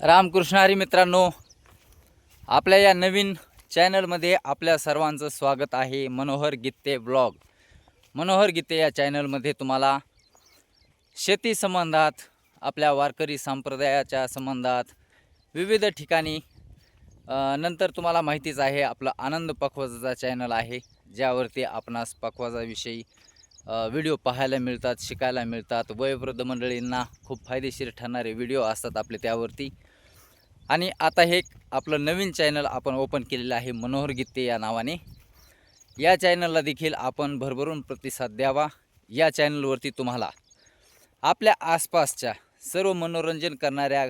रामकृष्ण हरी मित्रांनो आपल्या या नवीन चॅनलमध्ये आपल्या सर्वांचं स्वागत आहे मनोहर गीत्ते ब्लॉग. मनोहर गीते या चॅनलमध्ये तुम्हाला शेती संबंधात आपल्या वारकरी संप्रदायाच्या संबंधात विविध ठिकाणी नंतर तुम्हाला माहितीच आहे आपलं आनंद पखवाजाचा चॅनल आहे ज्यावरती आपणास पखवाजाविषयी व्हिडिओ पाहायला मिळतात शिकायला मिळतात. वयोवृद्ध मंडळींना खूप फायदेशीर ठरणारे व्हिडिओ असतात आपले त्यावरती. आणि आता हे एक आपलं नवीन चॅनल आपण ओपन केलेलं आहे मनोहर गित्ते या नावाने. या चॅनलला देखील आपण भरभरून प्रतिसाद द्यावा. या चॅनलवरती तुम्हाला आपल्या आसपासच्या सर्व मनोरंजन करणाऱ्या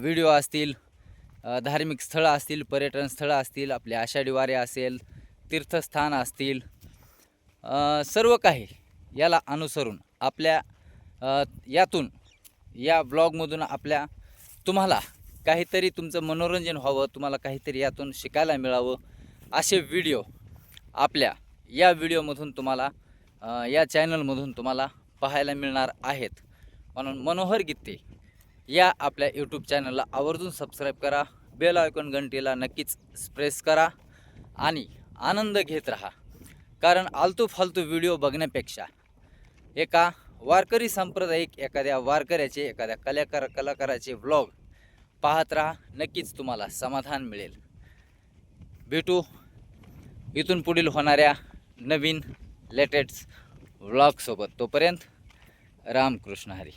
व्हिडिओ असतील धार्मिक स्थळं असतील पर्यटन स्थळं असतील आपले आषाढी वारे असेल तीर्थस्थान असतील सर्व काही याला अनुसरून आपल्या यातून या ब्लॉगमधून आपल्या तुम्हाला काहीतरी तुमचं मनोरंजन व्हावं तुम्हाला काहीतरी यातून शिकायला मिळावं असे व्हिडिओ आपल्या या व्हिडिओमधून तुम्हाला या चॅनलमधून तुम्हाला पाहायला मिळणार आहेत. म्हणून मनोहर गीते या आपल्या यूट्यूब चॅनलला आवर्जून सबस्क्राईब करा बेल आयकॉन घंटीला नक्कीच प्रेस करा आणि आनंद घेत राहा. कारण आलतू फालतू व्हिडिओ बघण्यापेक्षा एका वारकरी सांप्रदायिक एखाद्या वारकऱ्याचे एखाद्या कलाकार कलाकाराचे व्लॉग पाहत राहा नक्कीच तुम्हाला समाधान मिळेल. भेटू इथून पुढील होणाऱ्या नवीन लेटेस्ट व्लॉगसोबत. तोपर्यंत रामकृष्ण हरी.